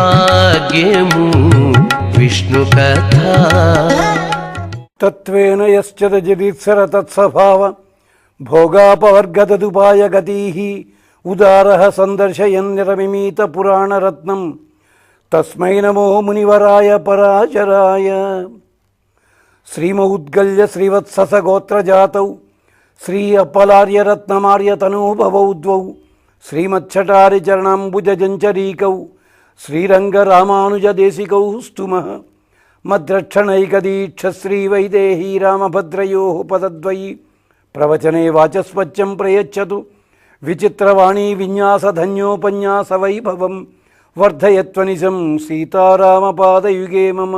భాగ్యము విష్ణు కథ. తత్వేన యశ్చదజిదీత్సర తత్సభావ భోగాపవర్గతదుపాయ గతీ ఉదార సందర్శయన్ నిరమిమీత పురాణరత్నం. తస్మై నమో మునివరాయ పరాశరాయ. శ్రీమౌద్గల్య శ్రీవత్సస గోత్రజాతౌ శ్రీ అప్పలార్యరత్నమార్యతనూభవౌ ద్వౌ శ్రీమచ్చటారి చరణాంబుజంచరీకౌ శ్రీరంగరామానుజదేశికౌ స్తుమః మద్రక్షణైకదీక్ష శ్రీవైదేహీ రామభద్రయో పదద్వయి ప్రవచనే వాచస్పత్యం ప్రయచ్చతు విచిత్రవాణీ విన్యాసధన్యోపన్యాసవైభవం వర్ధయత్వనిజం సీతారామపాదయుగే మమ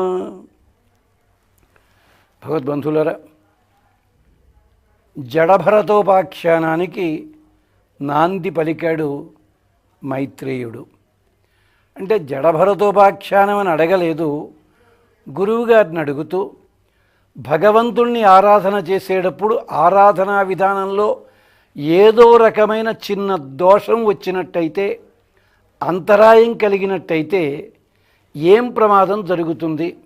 భగవద్బంధులర జడభరతోపాఖ్యానానికి నాంది పలికాడు మైత్రేయుడు। అంటే జడభరతోపాఖ్యానం అని అడగలేదు. గురువుగారిని అడుగుతూ భగవంతుణ్ణి ఆరాధన చేసేటప్పుడు ఆరాధనా విధానంలో ఏదో రకమైన చిన్న దోషం వచ్చినట్టయితే అంతరాయం కలిగినట్టయితే ఏం ప్రమాదం జరుగుతుంది?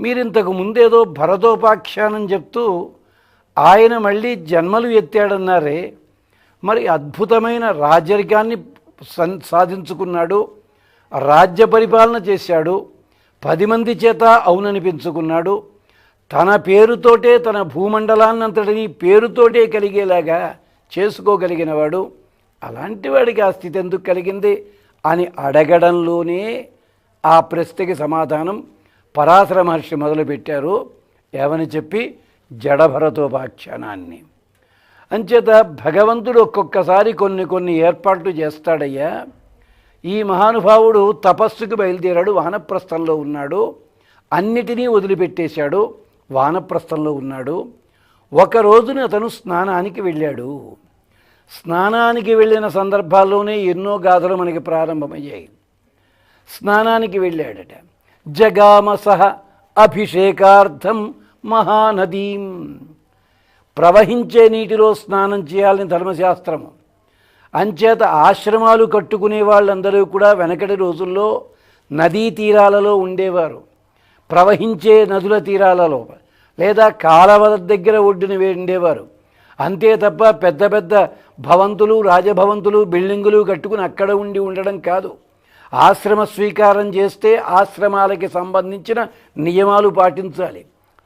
మీరు ఇంతకు ముందేదో భరతోపాఖ్యానం చెప్తూ ఆయన మళ్ళీ జన్మలు ఎత్తాడన్నారే. మరి అద్భుతమైన రాజరికాన్ని సాధించుకున్నాడు. రాజ్య పరిపాలన చేశాడు. పది మంది చేత అవుననిపించుకున్నాడు. తన పేరుతోటే తన భూమండలాన్నంతటిని పేరుతోటే కలిగేలాగా చేసుకోగలిగినవాడు. అలాంటి వాడికి ఆ స్థితి ఎందుకు కలిగింది అని అడగడంలోనే ఆ ప్రశ్నకి సమాధానం పరాశర మహర్షి మొదలుపెట్టారు. ఏమని చెప్పి? జడభరతోపాఖ్యానాన్ని అంచేత భగవంతుడు ఒక్కొక్కసారి కొన్ని కొన్ని ఏర్పాట్లు చేస్తాడయ్యా. ఈ మహానుభావుడు తపస్సుకు బయలుదేరాడు వానప్రస్థంలో ఉన్నాడు అన్నిటినీ వదిలిపెట్టేశాడు వానప్రస్థంలో ఉన్నాడు. ఒక రోజున అతను స్నానానికి వెళ్ళాడు. స్నానానికి వెళ్ళిన సందర్భాల్లోనే ఎన్నో గాథలు మనకి ప్రారంభమయ్యాయి. స్నానానికి వెళ్ళాడట. జగామ అభిషేకార్థం మహానదీం. ప్రవహించే నీటిలో స్నానం చేయాలని ధర్మశాస్త్రము. అంచేత ఆశ్రమాలు కట్టుకునే వాళ్ళందరూ కూడా వెనకటి రోజుల్లో నదీ తీరాలలో ఉండేవారు. ప్రవహించే నదుల తీరాలలో లేదా కాలవల దగ్గర ఒడ్డున ఉండేవారు. అంతే తప్ప పెద్ద పెద్ద భవంతులు రాజభవంతులు బిల్డింగులు కట్టుకుని అక్కడ ఉండి ఉండడం కాదు. ఆశ్రమ స్వీకారం చేస్తే ఆశ్రమాలకి సంబంధించిన నియమాలు పాటించాలి.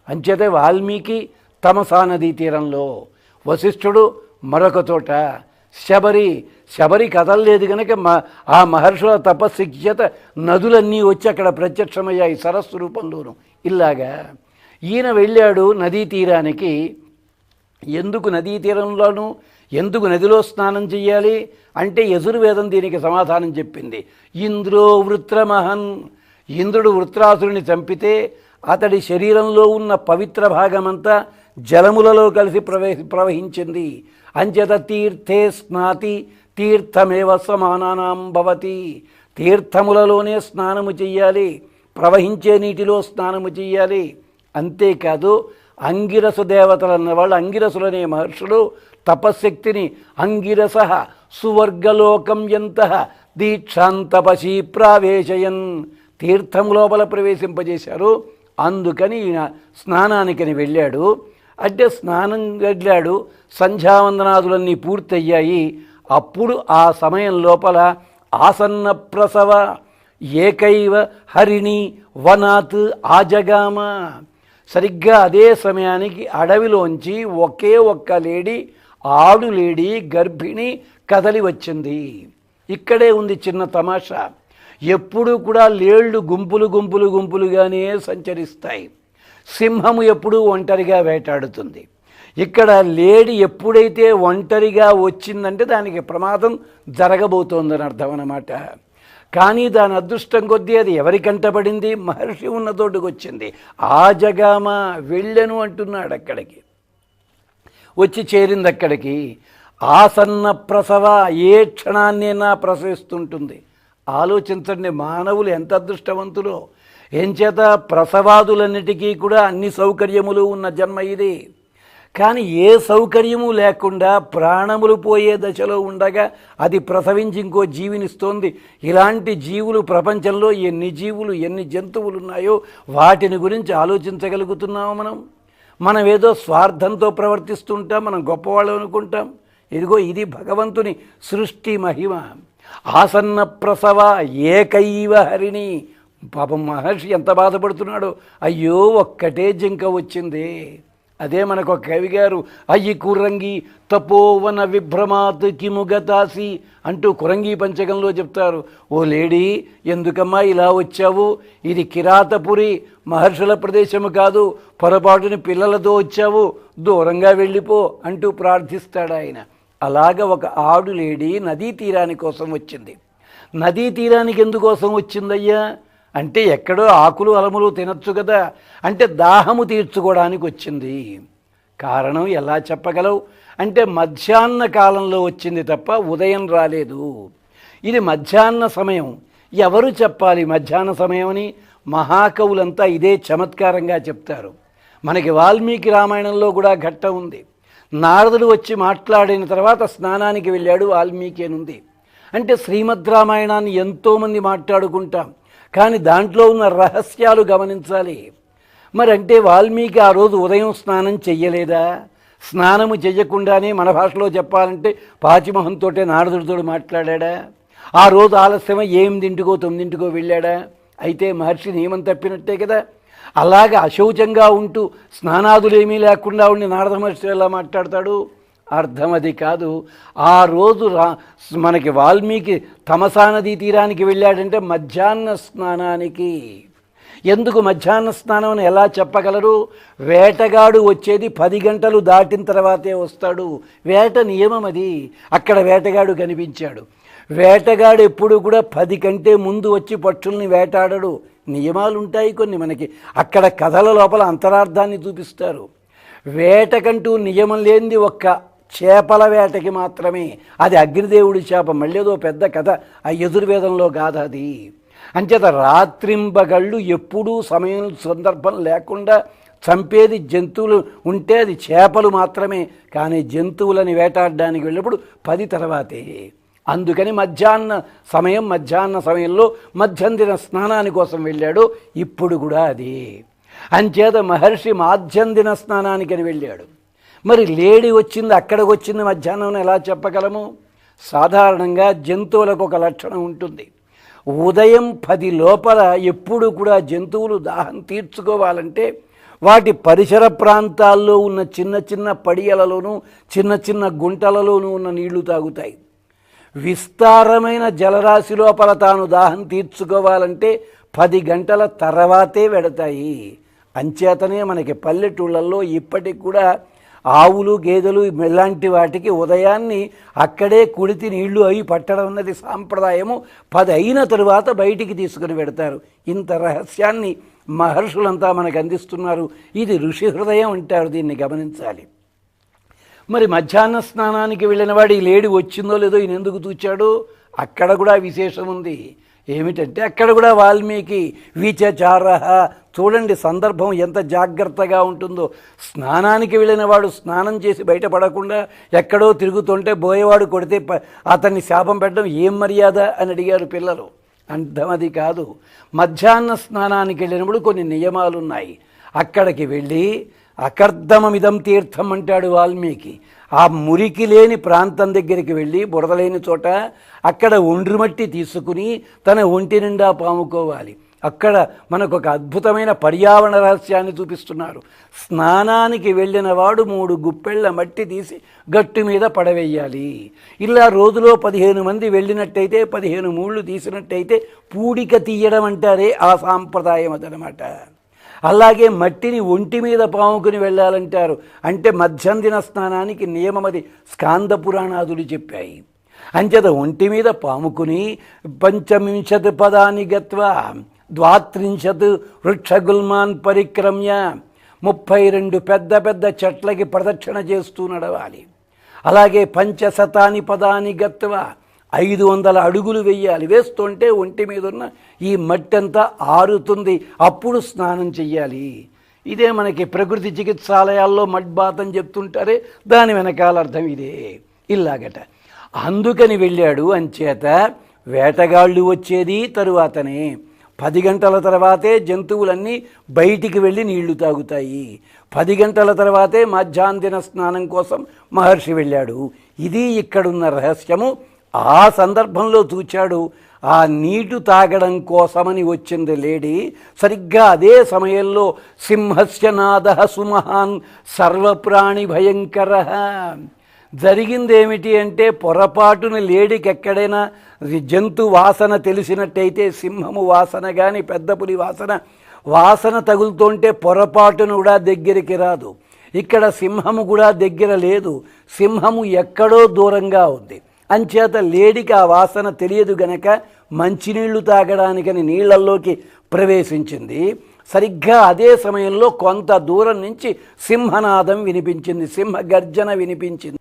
అంచేత వాల్మీకి తమసా నదీ తీరంలో వశిష్ఠుడు మరొక చోట శబరి శబరి కదలలేదు కనుక మ ఆ మహర్షుల తపస్సుకి చేత నదులన్నీ వచ్చి అక్కడ ప్రత్యక్షమయ్యాయి సరస్సు రూపంలోను. ఇలాగా ఈయన వెళ్ళాడు నదీ తీరానికి. ఎందుకు నదీ తీరంలోనూ? ఎందుకు నదిలో స్నానం చేయాలి అంటే యజుర్వేదం దీనికి సమాధానం చెప్పింది. ఇంద్రో వృత్రమహన్ ఇంద్రుడు వృత్రాసురుని చంపితే అతడి శరీరంలో ఉన్న పవిత్ర భాగమంతా జలములలో కలిసి ప్రవహి ప్రవహించింది. అంచేత తీర్థే స్నాతి తీర్థమేవ సమానానాం భవతి. తీర్థములలోనే స్నానము చెయ్యాలి ప్రవహించే నీటిలో స్నానము చెయ్యాలి. అంతేకాదు అంగిరసు దేవతలు అన్నవాళ్ళు అంగిరసులనే మహర్షులు తపశ్శక్తిని అంగిరస సువర్గలోకం ఎంత దీక్షాంతపశీ ప్రావేశయన్. తీర్థం లోపల ప్రవేశింపజేశారు. అందుకని ఈయన స్నానానికని వెళ్ళాడు. అంటే స్నానం గడిలాడు సంధ్యావందనాదులన్నీ పూర్తయ్యాయి. అప్పుడు ఆ సమయం లోపల ఆసన్న ప్రసవ ఏకైవ హరిణి వనాత్ ఆజగామ. సరిగ్గా అదే సమయానికి అడవిలోంచి ఒకే ఒక్క లేడీ ఆడు లేడీ గర్భిణి కదలి వచ్చింది. ఇక్కడే ఉంది చిన్న తమాషా. ఎప్పుడూ కూడా లేళ్ళు గుంపులు గుంపులు గుంపులుగానే సంచరిస్తాయి. సింహము ఎప్పుడూ ఒంటరిగా వేటాడుతుంది. ఇక్కడ లేడి ఎప్పుడైతే ఒంటరిగా వచ్చిందంటే దానికి ప్రమాదం జరగబోతోందని అర్థం అన్నమాట. కానీ దాని అదృష్టం కొద్దీ అది ఎవరికంటపడింది మహర్షి ఉన్న తోటికి వచ్చింది. ఆ జగామ వెళ్ళను అంటున్నాడు అక్కడికి. వచ్చి చేరింది అక్కడికి. ఆసన్న ప్రసవ ఏ క్షణాన్నైనా ప్రసవిస్తుంటుంది. ఆలోచించండి మానవులు ఎంత అదృష్టవంతులో? ఎంచేత ప్రసవాదులన్నిటికీ కూడా అన్ని సౌకర్యములు ఉన్న జన్మ ఇది. కానీ ఏ సౌకర్యము లేకుండా ప్రాణములు పోయే దశలో ఉండగా అది ప్రసవించి ఇంకో జీవినిస్తోంది. ఇలాంటి జీవులు ప్రపంచంలో ఎన్ని జీవులు ఎన్ని జంతువులు ఉన్నాయో వాటిని గురించి ఆలోచించగలుగుతున్నాము మనం? మనం ఏదో స్వార్థంతో ప్రవర్తిస్తుంటాం మనం గొప్పవాళ్ళు అనుకుంటాం. ఇదిగో ఇది భగవంతుని సృష్టి మహిమ. ఆసన్న ప్రసవ ఏకైవ హరిణి. పాపం మహర్షి ఎంత బాధపడుతున్నాడో. అయ్యో ఒక్కటే జింక వచ్చింది. అదే మనకు ఒక కవి గారు అయ్యి కురంగి తపోవన విభ్రమాత్ కిముగతాసి అంటూ కురంగి పంచకంలో చెప్తారు. ఓ లేడీ ఎందుకమ్మా ఇలా వచ్చావు? ఇది కిరాతపురి మహర్షుల ప్రదేశము కాదు. పొరపాటుని పిల్లలతో వచ్చావు. దూరంగా వెళ్ళిపో అంటూ ప్రార్థిస్తాడు ఆయన అలాగ ఒక ఆడు లేడీ నదీ తీరాని కోసం వచ్చింది. నదీ తీరానికి ఎందుకోసం వచ్చిందయ్యా? అంటే ఎక్కడో ఆకులు అలములు తినచ్చు కదా. అంటే దాహము తీర్చుకోవడానికి వచ్చింది. కారణం ఎలా చెప్పగలవు? అంటే మధ్యాహ్న కాలంలో వచ్చింది తప్ప ఉదయం రాలేదు. ఇది మధ్యాహ్న సమయం. ఎవరు చెప్పాలి మధ్యాహ్న సమయమని మహాకవులంతా ఇదే చమత్కారంగా చెప్తారు. మనకి వాల్మీకి రామాయణంలో కూడా ఘట్టం ఉంది. నారదుడు వచ్చి మాట్లాడిన తర్వాత స్నానానికి వెళ్ళాడు వాల్మీకి అని ఉంది. అంటే శ్రీమద్ రామాయణాన్ని ఎంతోమంది మాట్లాడుకుంటాం. కానీ దాంట్లో ఉన్న రహస్యాలు గమనించాలి. మరి అంటే వాల్మీకి ఆ రోజు ఉదయం స్నానం చెయ్యలేదా? స్నానము చెయ్యకుండానే మన భాషలో చెప్పాలంటే పాచిమహంతో నారదుడితో మాట్లాడా ఆ రోజు ఆలస్యమై ఎనిమిదింటికో తొమ్మిదింటికో వెళ్ళాడా? అయితే మహర్షి నియమం తప్పినట్టే కదా. అలాగే అశౌచంగా ఉంటూ స్నానాదులేమీ లేకుండా ఉండి నారద మహర్షి ఎలా మాట్లాడతాడు? అర్థం అది కాదు. ఆ రోజు రా మనకి వాల్మీకి తమసా నదీ తీరానికి వెళ్ళాడంటే మధ్యాహ్న స్నానానికి. ఎందుకు మధ్యాహ్న స్నానం అని ఎలా చెప్పగలరు? వేటగాడు వచ్చేది పది గంటలు దాటిన తర్వాతే వస్తాడు. వేట నియమం అది. అక్కడ వేటగాడు కనిపించాడు. వేటగాడు ఎప్పుడు కూడా పది కంటే ముందు వచ్చి పక్షుల్ని వేటాడడు. నియమాలు ఉంటాయి కొన్ని మనకి. అక్కడ కథల లోపల అంతరార్థాన్ని చూపిస్తారు. వేటకంటూ నియమం లేనిది ఒక్క చేపల వేటకి మాత్రమే. అది అగ్నిదేవుడి చేప మళ్ళీ ఏదో పెద్ద కథ. ఆ యజుర్వేదంలో కాదు అది. అంచేత రాత్రింబగళ్ళు ఎప్పుడూ సమయం సందర్భం లేకుండా చంపేది జంతువులు ఉంటే అది చేపలు మాత్రమే. కానీ జంతువులని వేటాడడానికి వెళ్ళినప్పుడు పది తర్వాతే. అందుకని మధ్యాహ్న సమయం మధ్యాహ్న సమయంలో మధ్యందిన స్నానాని కోసం వెళ్ళాడు. ఇప్పుడు కూడా అది. అంచేత మహర్షి మాధ్యందిన స్నానానికని వెళ్ళాడు. మరి లేడి వచ్చింది అక్కడికి వచ్చింది మధ్యాహ్నం ఎలా చెప్పగలము? సాధారణంగా జంతువులకు ఒక లక్షణం ఉంటుంది. ఉదయం పది లోపల ఎప్పుడు కూడా జంతువులు దాహం తీర్చుకోవాలంటే వాటి పరిసర ప్రాంతాల్లో ఉన్న చిన్న చిన్న పడియలలోనూ చిన్న చిన్న గుంటలలోనూ ఉన్న నీళ్ళు తాగుతాయి. విస్తారమైన జలరాశి లోపల తాను దాహం తీర్చుకోవాలంటే పది గంటల తర్వాతే వెడతాయి. అంచేతనే మనకి పల్లెటూళ్ళల్లో ఇప్పటికి కూడా ఆవులు గేదెలు ఇలాంటి వాటికి ఉదయాన్ని అక్కడే కుడితి నీళ్ళు అవి పట్టడం అన్నది సాంప్రదాయము. పది అయిన తరువాత బయటికి తీసుకుని పెడతారు. ఇంత రహస్యాన్ని మహర్షులంతా మనకు అందిస్తున్నారు. ఇది ఋషి హృదయం అంటారు దీన్ని గమనించాలి. మరి మధ్యాహ్న స్నానానికి వెళ్ళిన వాడు ఈ లేడి వచ్చిందో లేదో ఈయన ఎందుకు చూచాడు అక్కడ కూడా విశేషం ఉంది. ఏమిటంటే అక్కడ కూడా వాల్మీకి విచచార చూడండి సందర్భం ఎంత జాగ్రత్తగా ఉంటుందో. స్నానానికి వెళ్ళిన వాడు స్నానం చేసి బయటపడకుండా ఎక్కడో తిరుగుతుంటే బోయేవాడు కొడితే ప- అతన్ని శాపం పెట్టడం ఏం మర్యాద అని అడిగారు పిల్లలు. అంతం అది కాదు. మధ్యాహ్న స్నానానికి వెళ్ళినప్పుడు కొన్ని నియమాలు ఉన్నాయి అక్కడికి వెళ్ళి అకర్దమమిదం తీర్థం అంటాడు వాల్మీకి. ఆ మురికి లేని ప్రాంతం దగ్గరికి వెళ్ళి బురద లేని చోట అక్కడ ఒండ్రి మట్టి తీసుకుని తన ఒంటి నిండా పాముకోవాలి. అక్కడ మనకు ఒక అద్భుతమైన పర్యావరణ రహస్యాన్ని చూపిస్తున్నారు. స్నానానికి వెళ్ళిన వాడు మూడు గుప్పెళ్ళ మట్టి తీసి గట్టు మీద పడవేయాలి. ఇలా రోజులో పదిహేను మంది వెళ్ళినట్టయితే పదిహేను మూళ్ళు తీసినట్టయితే పూడిక తీయడం అంటారే ఆ సాంప్రదాయం అదనమాట. అలాగే మట్టిని ఒంటి మీద పాముకుని వెళ్ళాలంటారు. అంటే మధ్యందిన స్నానానికి నియమం అది స్కాంద పురాణాదులు చెప్పాయి. అంచేత ఒంటి మీద పాముకుని పంచవింశతి పదాని గత్వా ద్వాత్రింశత్ వృక్షగుల్మాన్ పరిక్రమ్య. ముప్పై రెండు పెద్ద పెద్ద చెట్లకి ప్రదక్షిణ చేస్తూ నడవాలి. అలాగే పంచశతాని పదాని గత్వ ఐదు వందల అడుగులు వెయ్యాలి. వేస్తుంటే ఒంటి మీద ఉన్న ఈ మట్టి అంతా ఆరుతుంది. అప్పుడు స్నానం చెయ్యాలి. ఇదే మనకి ప్రకృతి చికిత్సాలయాల్లో మడ్బాత్ అని చెప్తుంటారే. దాని వెనకాల అర్థం ఇదే. ఇలాగట అందుకని వెళ్ళాడు అంచేత వేటగాళ్ళు వచ్చేది తరువాతనే. పది గంటల తర్వాతే జంతువులన్నీ బయటికి వెళ్ళి నీళ్ళు తాగుతాయి. పది గంటల తర్వాతే మధ్యాహ్న స్నానం కోసం మహర్షి వెళ్ళాడు. ఇది ఇక్కడున్న రహస్యము. ఆ సందర్భంలో చూచాడు ఆ నీటు తాగడం కోసమని వచ్చింది లేడీ. సరిగ్గా అదే సమయంలో సింహస్య నాద సుమహాన్ సర్వప్రాణి భయంకర. జరిగింది ఏమిటి అంటే పొరపాటున లేడికి ఎక్కడైనా జంతు వాసన తెలిసినట్టయితే సింహము వాసన కానీ పెద్ద పులి వాసన వాసన తగులుతుంటే పొరపాటును కూడా దగ్గరికి రాదు. ఇక్కడ సింహము కూడా దగ్గర లేదు. సింహము ఎక్కడో దూరంగా ఉంది. అంచేత లేడికి ఆ వాసన తెలియదు గనక మంచినీళ్ళు తాగడానికని నీళ్ళల్లోకి ప్రవేశించింది. సరిగ్గా అదే సమయంలో కొంత దూరం నుంచి సింహనాదం వినిపించింది. సింహ గర్జన వినిపించింది.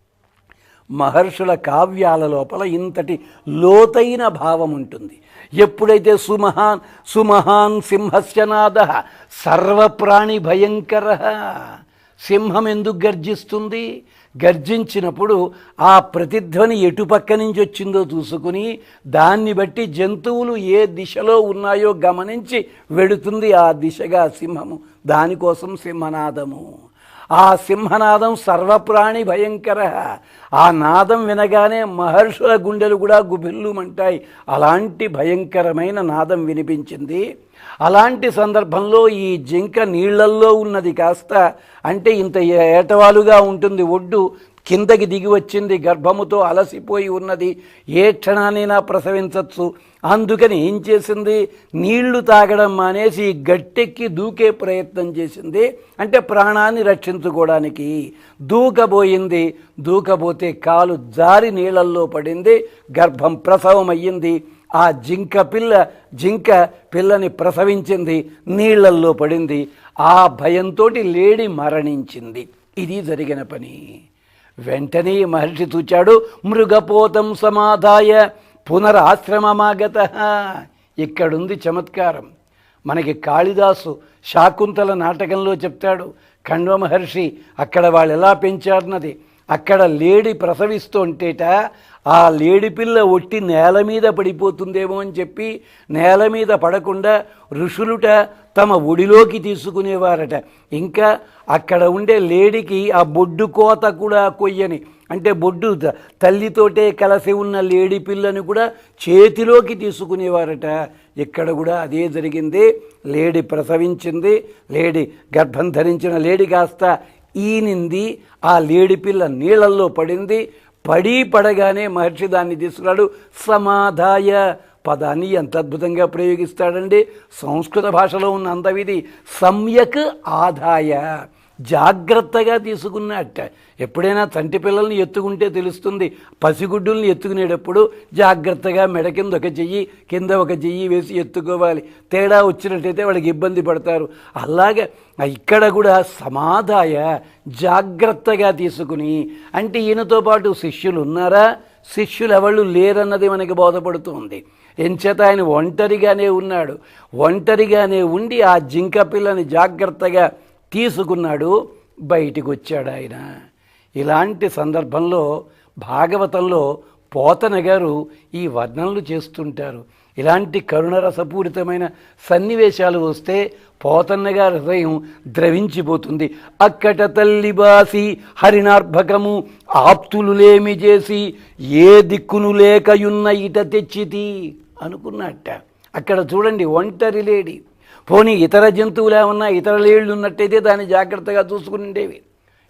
మహర్షుల కావ్యాల లోపల ఇంతటి లోతైన భావం ఉంటుంది. ఎప్పుడైతే సుమహాన్ సుమహాన్ సింహస్యనాద సర్వప్రాణి భయంకర సింహం ఎందుకు గర్జిస్తుంది? గర్జించినప్పుడు ఆ ప్రతిధ్వని ఎటుపక్క నుంచి వచ్చిందో చూసుకుని దాన్ని బట్టి జంతువులు ఏ దిశలో ఉన్నాయో గమనించి వెడుతుంది ఆ దిశగా సింహము. దానికోసం సింహనాదము. ఆ సింహనాదం సర్వప్రాణి భయంకర. ఆ నాదం వినగానే మహర్షుల గుండెలు కూడా గుబిల్లుమంటాయి. అలాంటి భయంకరమైన నాదం వినిపించింది. అలాంటి సందర్భంలో ఈ జింక నీళ్ళల్లో ఉన్నది కాస్త. అంటే ఇంత ఏటవాలుగా ఉంటుంది ఒడ్డు. కిందకి దిగి వచ్చింది గర్భముతో అలసిపోయి ఉన్నది. ఏ క్షణానైనా ప్రసవించవచ్చు అందుకని ఏం చేసింది? నీళ్ళు తాగడం మానేసి గట్టెక్కి దూకే ప్రయత్నం చేసింది. అంటే ప్రాణాన్ని రక్షించుకోవడానికి. దూకబోయింది. దూకబోతే కాలు జారి నీళ్ళల్లో పడింది. గర్భం ప్రసవం అయ్యింది ఆ జింక పిల్ల జింక పిల్లని ప్రసవించింది. నీళ్ళల్లో పడింది. ఆ భయంతో లేడి మరణించింది. ఇది జరిగిన పని. వెంటనే మహర్షి చూచాడు మృగపోతం సమాధాయ పునరాశ్రమమాగత. ఇక్కడుంది చమత్కారం. మనకి కాళిదాసు శాకుంతల నాటకంలో చెప్తాడు ఖండ్వ మహర్షి అక్కడ వాళ్ళు ఎలా పెంచారన్నది. అక్కడ లేడి ప్రసవిస్తుంటేట ఆ లేడి పిల్ల ఒట్టి నేల మీద పడిపోతుందేమో అని చెప్పి నేల మీద పడకుండా ఋషులుట తమ ఒడిలోకి తీసుకునేవారట. ఇంకా అక్కడ ఉండే లేడికి ఆ బొడ్డు కోత కూడా కొయ్యని అంటే బొడ్డు తల్లితోటే కలిసి ఉన్న లేడి పిల్లని కూడా చేతిలోకి తీసుకునేవారట. ఇక్కడ కూడా అదే జరిగింది. లేడి ప్రసవించింది. లేడి గర్భం ధరించిన లేడి కాస్త ఈనింది ఆ లేడిపిల్ల నీళ్ళల్లో పడింది పడి పడగానే మహర్షి దాన్ని తీసుకున్నాడు సమాధాయ పదాన్ని ఎంత అద్భుతంగా ప్రయోగిస్తాడండి. సంస్కృత భాషలో ఉన్న అందవిది సమ్యక్ ఆదాయ జాగ్రత్తగా తీసుకున్నట్ట ఎప్పుడైనా తంటి పిల్లల్ని ఎత్తుకుంటే తెలుస్తుంది పసిగుడ్డుల్ని ఎత్తుకునేటప్పుడు జాగ్రత్తగా మెడ కింద ఒక చెయ్యి కింద ఒక చెయ్యి వేసి ఎత్తుకోవాలి. తేడా వచ్చినట్టయితే వాళ్ళకి ఇబ్బంది పడతారు. అలాగే ఇక్కడ కూడా సమాధాయ జాగ్రత్తగా తీసుకుని అంటే ఈయనతో పాటు శిష్యులు ఉన్నారా? శిష్యులు ఎవళ్ళు లేరన్నది మనకి బోధపడుతుంది ఎంచేత ఆయన ఒంటరిగానే ఉన్నాడు. ఒంటరిగానే ఉండి ఆ జింక పిల్లని జాగ్రత్తగా తీసుకున్నాడు బయటికి వచ్చాడు ఆయన. ఇలాంటి సందర్భంలో భాగవతంలో పోతన గారు ఈ వర్ణనలు చేస్తుంటారు. ఇలాంటి కరుణరసపూరితమైన సన్నివేశాలు వస్తే పోతన్న గారి హృదయం ద్రవించిపోతుంది. అక్కట తల్లి బాసి హరినార్భకము ఆప్తులు లేమి చేసి ఏ దిక్కును లేకయున్న ఇట తెచ్చితి అనుకున్నట్ట. అక్కడ చూడండి ఒంటరి లేడి. పోనీ ఇతర జంతువులు ఏమన్నా ఇతర లేళ్ళు ఉన్నట్టయితే దాన్ని జాగ్రత్తగా చూసుకుని ఉండేవి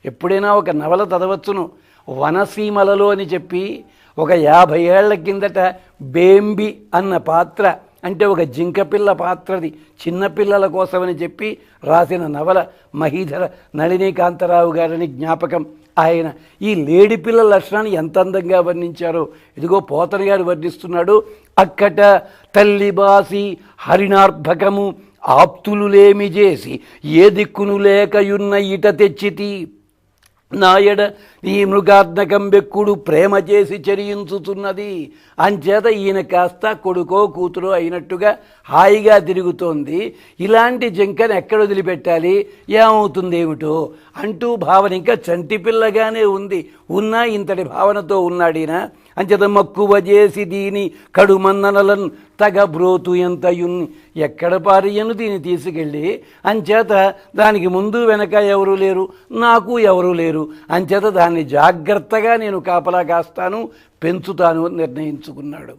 ఎప్పుడైనా ఒక నవల చదవచ్చును. వనసీమలలో అని చెప్పి ఒక యాభై ఏళ్ళ కిందట బేంబి అన్న పాత్ర అంటే ఒక జింకపిల్ల పాత్రది చిన్నపిల్లల కోసమని చెప్పి రాసిన నవల మహీధర నళినీకాంతరావు గారిని జ్ఞాపకం. ఆయన ఈ లేడి పిల్లల లక్షణాన్ని ఎంత అందంగా వర్ణించారో. ఇదిగో పోతన గారు వర్ణిస్తున్నాడు. అక్కట తల్లి బాసి ఆప్తులులేమి ఆప్తులు లేమి చేసి ఏ దిక్కును లేకయున్న ఇట తెచ్చితి. నాయడ ఈ మృగాత్మకం బెక్కుడు ప్రేమ చేసి చరించుతున్నది అంచేత ఈయన కాస్త కొడుకో కూతురో అయినట్టుగా హాయిగా తిరుగుతోంది. ఇలాంటి జింకను ఎక్కడ వదిలిపెట్టాలి? ఏమవుతుంది ఏమిటో అంటూ భావన ఇంకా చంటిపిల్లగానే ఉంది. ఉన్నా ఇంతటి భావనతో ఉన్నాడినా? అంచేత మక్కువ చేసి దీని కడుమన్ననలన్ తగ బ్రోతు ఎంతయున్ ఎక్కడ పారియను దీన్ని తీసుకెళ్ళి? అంచేత దానికి ముందు వెనక ఎవరు లేరు? నాకు ఎవరు లేరు. అంచేత దాన్ని జాగ్రత్తగా నేను కాపలా కాస్తాను పెంచుతాను అని నిర్ణయించుకున్నాడు.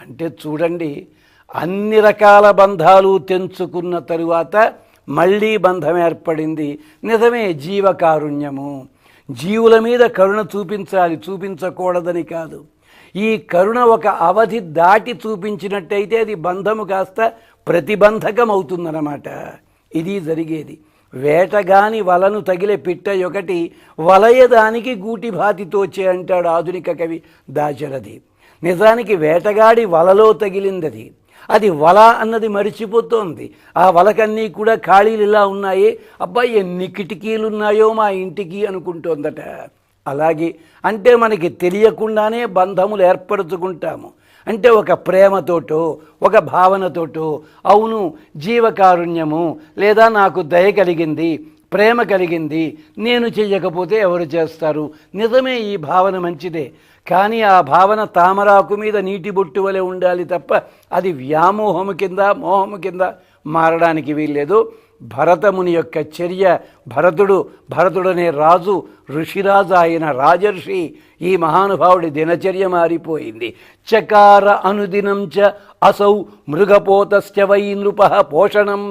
అంటే చూడండి అన్ని రకాల బంధాలు తెంచుకున్న తరువాత మళ్ళీ బంధం ఏర్పడింది. నిజమే జీవకారుణ్యము. జీవుల మీద కరుణ చూపించాలి చూపించకూడదని కాదు. ఈ కరుణ ఒక అవధి దాటి చూపించినట్టయితే అది బంధము కాస్త ప్రతిబంధకం అవుతుందన్నమాట ఇది జరిగేది. వేటగాని వలను తగిలే పిట్ట ఒకటి వలయదానికి గూటిభాతి తోచే అంటాడు ఆధునిక కవి దాశరథి. నిజానికి వేటగాడి వలలో తగిలిందది. అది వల అన్నది మరిచిపోతోంది. ఆ వలకన్నీ కూడా ఖాళీలు ఇలా ఉన్నాయి. అబ్బాయి ఎన్ని కిటికీలు ఉన్నాయో మా ఇంటికి అనుకుంటోందట. అలాగే అంటే మనకి తెలియకుండానే బంధములు ఏర్పరచుకుంటాము. అంటే ఒక ప్రేమతోటో ఒక భావనతోటో అవును జీవకారుణ్యము లేదా నాకు దయ కలిగింది ప్రేమ కలిగింది నేను చెయ్యకపోతే ఎవరు చేస్తారు? నిజమే ఈ భావన మంచిదే. కానీ ఆ భావన తామరాకు మీద నీటి బొట్టు వలె ఉండాలి తప్ప అది వ్యామోహము కింద మోహము కింద మారడానికి వీల్లేదు. భరతముని యొక్క చర్య భరతుడు భరతుడనే రాజు ఋషిరాజు ఆయన రాజర్షి ఈ మహానుభావుడి దినచర్య మారిపోయింది. చకార అనుదినం చ అసౌ మృగపోతశ్చ వై నృప పోషణం.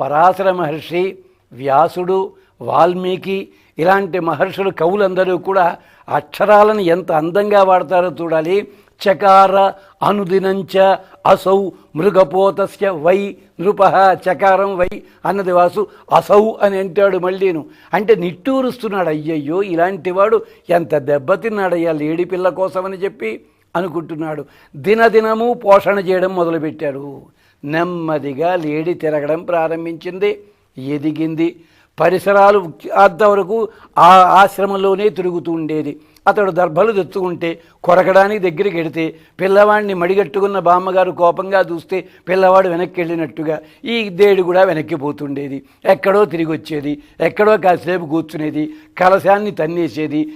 పరాశర మహర్షి వ్యాసుడు వాల్మీకి ఇలాంటి మహర్షులు కవులందరూ కూడా అక్షరాలను ఎంత అందంగా వాడతారో చూడాలి. చకార అనుదినంచ అసౌ మృగపోతస్య వై నృప చకారం వై అన్నది వాసు అసౌ అని అంటాడు మళ్ళీను. అంటే నిట్టూరుస్తున్నాడు అయ్యయ్యో ఇలాంటివాడు ఎంత దెబ్బతిన్నాడయ్యా లేడి పిల్ల కోసమని చెప్పి అనుకుంటున్నాడు. దినదినము పోషణ చేయడం మొదలుపెట్టాడు. నెమ్మదిగా లేడి తిరగడం ప్రారంభించింది ఎదిగింది. పరిసరాలు అంతవరకు ఆ ఆశ్రమంలోనే తిరుగుతూ ఉండేది. అతడు దర్భలు తెచ్చుకుంటే కొరకడానికి దగ్గరికి వెడితే పిల్లవాడిని మడిగట్టుకున్న బామ్మగారు కోపంగా చూస్తే పిల్లవాడు వెనక్కి వెళ్ళినట్టుగా ఈ దేడు కూడా వెనక్కి పోతుండేది. ఎక్కడో తిరిగి వచ్చేది. ఎక్కడో కాసేపు కూర్చునేది. కలశాన్ని తన్నేసేది.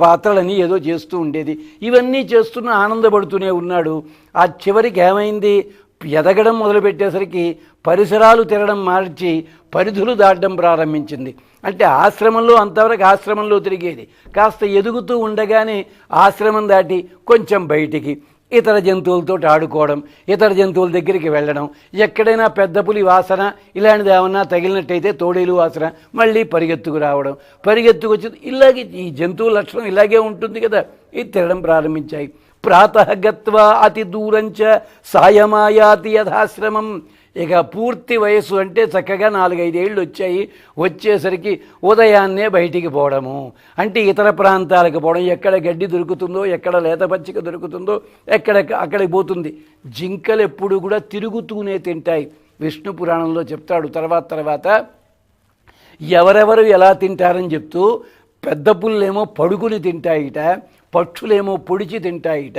పాత్రలని ఏదో చేస్తూ ఉండేది. ఇవన్నీ చేస్తున్న ఆనందపడుతూనే ఉన్నాడు. ఆ చివరికి ఏమైంది? ఎదగడం మొదలుపెట్టేసరికి పరిసరాలు తిరగడం మార్చి పరిధులు దాటడం ప్రారంభించింది. అంటే ఆశ్రమంలో అంతవరకు ఆశ్రమంలో తిరిగేది. కాస్త ఎదుగుతూ ఉండగానే ఆశ్రమం దాటి కొంచెం బయటికి ఇతర జంతువులతో ఆడుకోవడం ఇతర జంతువుల దగ్గరికి వెళ్ళడం ఎక్కడైనా పెద్ద పులి వాసన ఇలాంటిది ఏమన్నా తగిలినట్టయితే తోడేలు వాసన మళ్ళీ పరిగెత్తుకు రావడం. పరిగెత్తుకు వచ్చి ఇలాగే ఈ జంతువుల లక్షణం ఇలాగే ఉంటుంది కదా. ఇది తిరగడం ప్రారంభించాయి. ప్రాతః గత్వా అతి దూరంచ సాయమాయాతి యథాశ్రమం. ఇక పూర్తి వయసు అంటే చక్కగా నాలుగైదేళ్ళు వచ్చాయి. వచ్చేసరికి ఉదయాన్నే బయటికి పోవడము. అంటే ఇతర ప్రాంతాలకు పోవడం. ఎక్కడ గడ్డి దొరుకుతుందో ఎక్కడ లేత పచ్చిక దొరుకుతుందో ఎక్కడ అక్కడికి పోతుంది. జింకలు ఎప్పుడు కూడా తిరుగుతూనే తింటాయి. విష్ణు పురాణంలో చెప్తాడు. తర్వాత తర్వాత ఎవరెవరు ఎలా తింటారని చెప్తూ పెద్ద పుల్లేమో పడుకుని తింటాయిట. పక్షులేమో పొడిచి తింటాయిట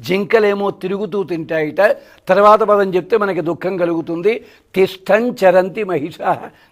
జింకలేమో తిరుగుతూ తింటాయిట. తర్వాత పదం చెప్తే మనకి దుఃఖం కలుగుతుంది. తిష్టం చరంతి మహిష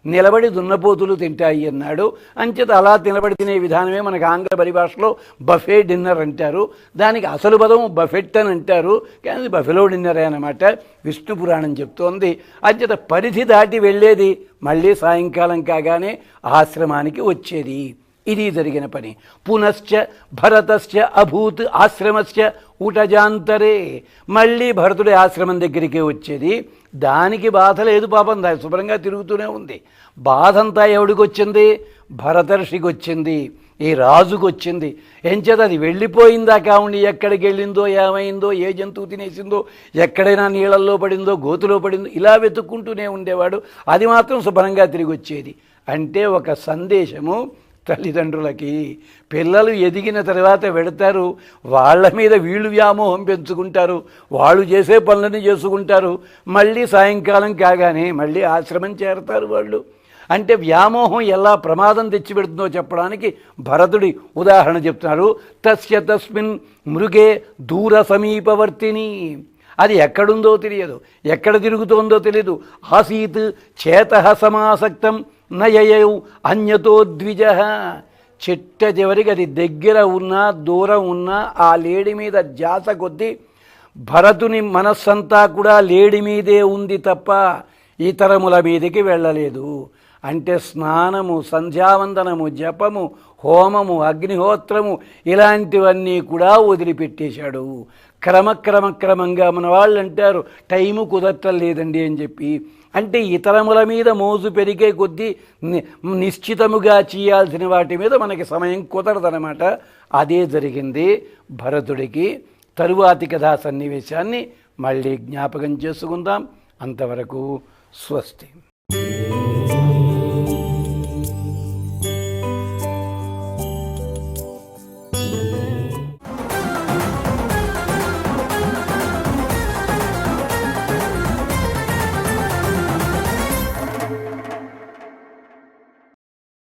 నిలబడి దున్నపోతులు తింటాయి అన్నాడు. అంచేత అలా నిలబడి తినే విధానమే మనకు ఆంగ్ల పరిభాషలో బఫే డిన్నర్ అంటారు. దానికి అసలు పదం బఫెట్ అని అంటారు. కానీ బఫెలో డిన్నరే అనమాట విష్ణు పురాణం చెప్తోంది. అంచేత పరిధి దాటి వెళ్ళేది మళ్ళీ సాయంకాలం కాగానే ఆశ్రమానికి వచ్చేది. ఇది జరిగిన పని. పునశ్చ భరతశ్చ అభూత్ ఆశ్రమశ్చ ఊటజాంతరే. మళ్ళీ భరతుడి ఆశ్రమం దగ్గరికే వచ్చేది. దానికి బాధ లేదు పాపం దా శుభ్రంగా తిరుగుతూనే ఉంది. బాధంతా ఎవడికి వచ్చింది? భరతర్షికి వచ్చింది. ఈ రాజుకు వచ్చింది. ఎంచేత అది వెళ్ళిపోయిందా? కావుండి ఎక్కడికి వెళ్ళిందో ఏమైందో ఏ జంతువు తినేసిందో ఎక్కడైనా నీళ్ళల్లో పడిందో గోతులో పడిందో ఇలా వెతుక్కుంటూనే ఉండేవాడు. అది మాత్రం శుభ్రంగా తిరిగి వచ్చేది. అంటే ఒక సందేశము తల్లిదండ్రులకి పిల్లలు ఎదిగిన తర్వాత వెడతారు వాళ్ళ మీద వీళ్ళు వ్యామోహం పెంచుకుంటారు వాళ్ళు చేసే పనులని చేసుకుంటారు మళ్ళీ సాయంకాలం కాగానే మళ్ళీ ఆశ్రమం చేరతారు వాళ్ళు. అంటే వ్యామోహం ఎలా ప్రమాదం తెచ్చిపెడుతుందో చెప్పడానికి భరతుడి ఉదాహరణ చెప్తున్నారు తస్య తస్మిన్ మృగే దూర సమీపవర్తిని. అది ఎక్కడుందో తెలియదు. ఎక్కడ తిరుగుతోందో తెలియదు ఆసీత్ చేత సమాసక్తం. నయయౌ అన్యతో ద్విజ. చిట్ట చివరికి అది దగ్గర ఉన్నా దూరం ఉన్నా ఆ లేడి మీద జాత కొద్దీ భరతుని మనస్సంతా కూడా లేడి మీదే ఉంది తప్ప ఇతరముల మీదకి వెళ్ళలేదు. అంటే స్నానము సంధ్యావందనము జపము హోమము అగ్నిహోత్రము ఇలాంటివన్నీ కూడా వదిలిపెట్టేశాడు. క్రమక్రమక్రమంగా మన వాళ్ళు అంటారు టైము కుదరటం లేదండి అని చెప్పి. అంటే ఇతరముల మీద మోజు పెరిగే కొద్దీ ని- నిశ్చితముగా చేయాల్సిన వాటి మీద మనకి సమయం కుదరదనమాట అదే జరిగింది భరతుడికి. తరువాతి కథా సన్నివేశాన్ని మళ్ళీ జ్ఞాపకం చేసుకుందాం. అంతవరకు స్వస్తి.